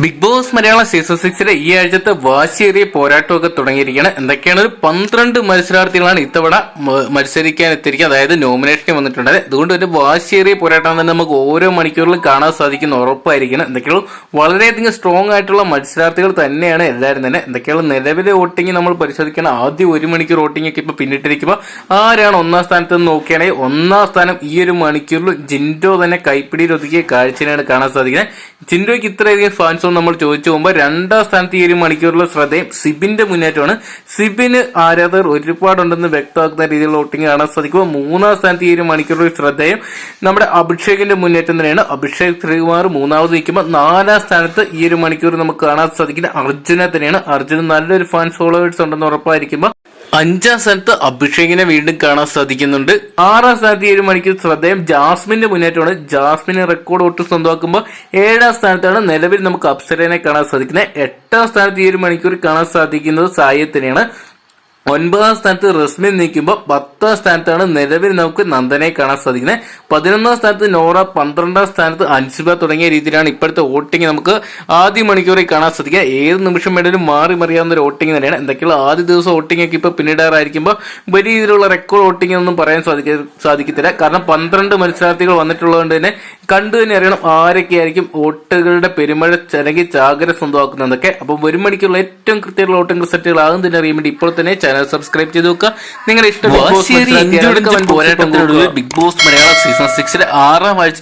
Big Boss Malayalam season സിക്സിലെ ഈ ആഴ്ചത്തെ വാശിയേറിയ പോരാട്ടമൊക്കെ തുടങ്ങിയിരിക്കുകയാണ്. എന്തൊക്കെയാണ് ഒരു പന്ത്രണ്ട് മത്സരാർത്ഥികളാണ് ഇത്തവണ മത്സരിക്കാൻ എത്തിയിരിക്കുന്നത് അതായത് നോമിനേഷന് വന്നിട്ടുണ്ട് അതുകൊണ്ട് ഒരു വാശിയേറിയ പോരാട്ടം തന്നെ നമുക്ക് ഓരോ മണിക്കൂറിലും കാണാൻ സാധിക്കുന്ന ഉറപ്പായിരിക്കണം. എന്തൊക്കെയാണ് വളരെയധികം സ്ട്രോങ് ആയിട്ടുള്ള മത്സരാർത്ഥികൾ തന്നെയാണ് എല്ലാവരും തന്നെ. എന്തൊക്കെയാണ് നിലവിലെ വോട്ടിംഗ് നമ്മൾ പരിശോധിക്കണം. ആദ്യം ഒരു മണിക്കൂർ വോട്ടിംഗ് ഒക്കെ ഇപ്പൊ പിന്നിട്ടിരിക്കുമ്പോൾ ആരാണ് ഒന്നാം സ്ഥാനത്ത് നിന്ന് നോക്കുകയാണെങ്കിൽ ഒന്നാം സ്ഥാനം ഈ ഒരു മണിക്കൂറിൽ ജിൻഡോ തന്നെ കൈപ്പിടിയിൽ ഒതുക്കിയ കാഴ്ചയാണ് കാണാൻ സാധിക്കുന്നത്. ജിൻഡോയ്ക്ക് ഇത്രയധികം ഫാൻസ് നമ്മൾ ചോദിച്ചു പോകുമ്പോൾ രണ്ടാം സ്ഥാനത്ത് ഈ ഒരു മണിക്കൂറിലെ ശ്രദ്ധയും സിബിന്റെ മുന്നേറ്റമാണ്. സിബിന് ആരാധകർ ഒരുപാടുണ്ടെന്ന് വ്യക്തമാക്കുന്ന രീതിയിലുള്ള വോട്ടിംഗ് കാണാൻ സാധിക്കുമ്പോൾ മൂന്നാം സ്ഥാനത്ത് ഈ ഒരു മണിക്കൂറിൽ ശ്രദ്ധയും നമ്മുടെ അഭിഷേകിന്റെ മുന്നേറ്റം തന്നെയാണ്. അഭിഷേക് ശ്രീകുമാർ മൂന്നാമത് നിൽക്കുമ്പോൾ നാലാം സ്ഥാനത്ത് ഈ ഒരു മണിക്കൂർ നമുക്ക് കാണാൻ സാധിക്കുന്ന അർജുനെ തന്നെയാണ്. അർജുന് നല്ലൊരു ഫാൻസ് ഫോളോവേഴ്സ് ഉണ്ടെന്ന് ഉറപ്പായിരിക്കുമ്പോൾ അഞ്ചാം സ്ഥാനത്ത് അഭിഷേകിനെ വീണ്ടും കാണാൻ സാധിക്കുന്നുണ്ട്. ആറാം സ്ഥാനത്ത് ഏഴ് മണിക്ക് ശ്രദ്ധേയം ജാസ്മിന്റെ മുന്നേറ്റമാണ്. ജാസ്മിന് റെക്കോർഡ് ഒട്ട് സ്വന്തമാക്കുമ്പോൾ ഏഴാം സ്ഥാനത്താണ് നിലവിൽ നമുക്ക് അപ്സരനെ കാണാൻ സാധിക്കുന്നത്. എട്ടാം സ്ഥാനത്ത് ഒരു മണിക്കൂർ കാണാൻ സാധിക്കുന്നത് സായത്തിനെയാണ് ഒൻപതാം സ്ഥാനത്ത് റസ്മിൻ നിൽക്കുമ്പോൾ പത്താം സ്ഥാനത്താണ് നിലവിൽ നമുക്ക് നന്ദനെ കാണാൻ സാധിക്കുന്നത്. പതിനൊന്നാം സ്ഥാനത്ത് നോറ പന്ത്രണ്ടാം സ്ഥാനത്ത് അൻസിബ തുടങ്ങിയ രീതിയിലാണ് ഇപ്പോഴത്തെ വോട്ടിംഗ് നമുക്ക് ആദ്യ മണിക്കൂറിൽ കാണാൻ സാധിക്കുക. ഏത് നിമിഷം വേണേലും മാറി മറിയാവുന്ന ഒരു വോട്ടിംഗ് തന്നെയാണ്. എന്തൊക്കെയുള്ള ആദ്യ ദിവസം വോട്ടിംഗ് ഒക്കെ ഇപ്പോൾ പിന്നിടാറായിരിക്കുമ്പോൾ വലിയ രീതിയിലുള്ള റെക്കോർഡ് വോട്ടിംഗ് ഒന്നും പറയാൻ സാധിക്ക സാധിക്കത്തില്ല. കാരണം പന്ത്രണ്ട് മത്സരാർത്ഥികൾ വന്നിട്ടുള്ളതുകൊണ്ട് തന്നെ കണ്ടു തന്നെ അറിയണം ആരൊക്കെയായിരിക്കും വോട്ടുകളുടെ പെരുമഴ ചലങ്കി ചാകര സ്വന്തമാക്കുന്നതൊക്കെ അപ്പം ഒരു മണിക്കുള്ള ഏറ്റവും കൃത്യമുള്ള വോട്ടിംഗ് റിസൾട്ടുകൾ ആകും തന്നെ അറിയാൻ വേണ്ടി ഇപ്പോൾ തന്നെ ചാനൽ സബ്സ്ക്രൈബ് ചെയ്ത് നോക്കുക. നിങ്ങളുടെ ഇഷ്ടം ബിഗ് ബോസ് മലയാളം സീസൺ സിക്സിലെ ആറാം ആഴ്ചത്തെ